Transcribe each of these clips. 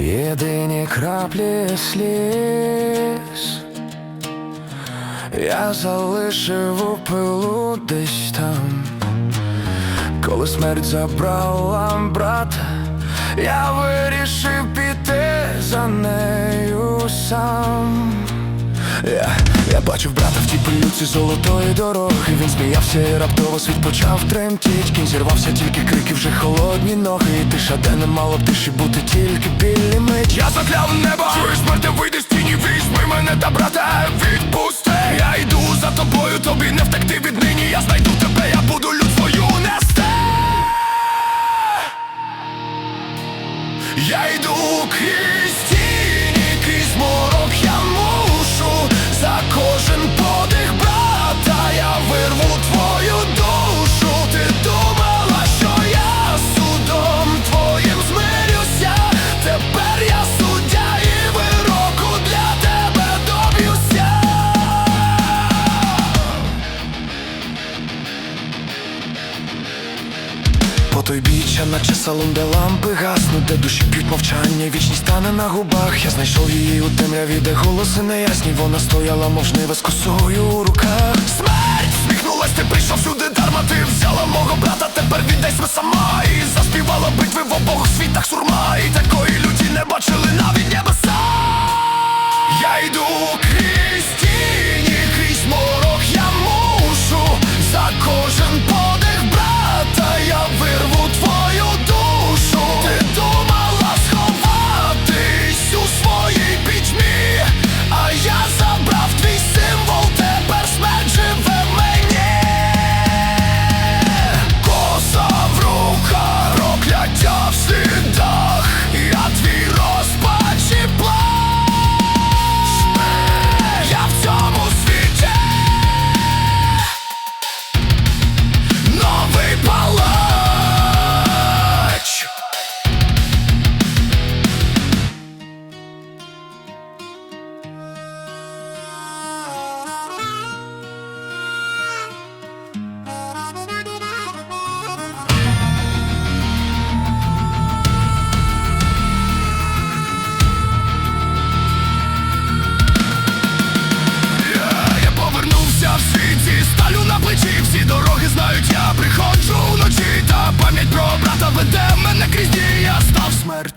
Єдині краплі сліз Я залишив у пилу десь там, коли смерть забрала брата, я вирішив піти за нею сам. Бачив брата в тій пилюці золотої дороги. Він сміявся і раптово світ почав тремтіть. Кінь зірвався, тільки крики, вже холодні ноги. І тиша, де не мало б тиші бути тільки білі мить. Я закляв небо, чуєш, смерти вийди з тіні, візьми мене та брата, відпусти. Я йду за тобою, тобі не втекти По той біччя, наче салон, де лампи гаснуть, де душі п'ють мовчання, вічність стане на губах. Я знайшов її у темряві, де голоси неясні. Вона стояла, мов жнива з косою у руках. Смерть! Сміхнулась, ти прийшов сюди, дарма ти взяла мого брата, тепер віддай себе сама І заспівала битви в обох світах сурма І такої люті не бачили навіть небеса Я йду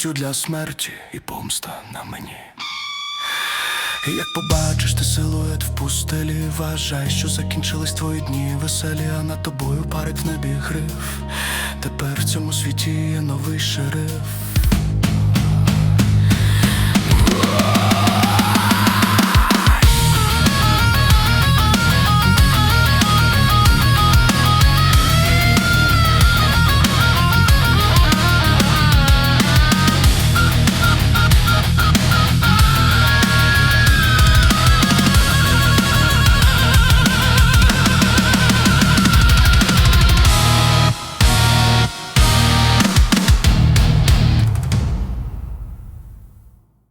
смертю для смерті і помста на мені. І Як побачиш ти силует в пустелі, вважай, що закінчились твої дні веселі, а над тобою парить в небі гриф. Тепер в цьому світі є новий шериф.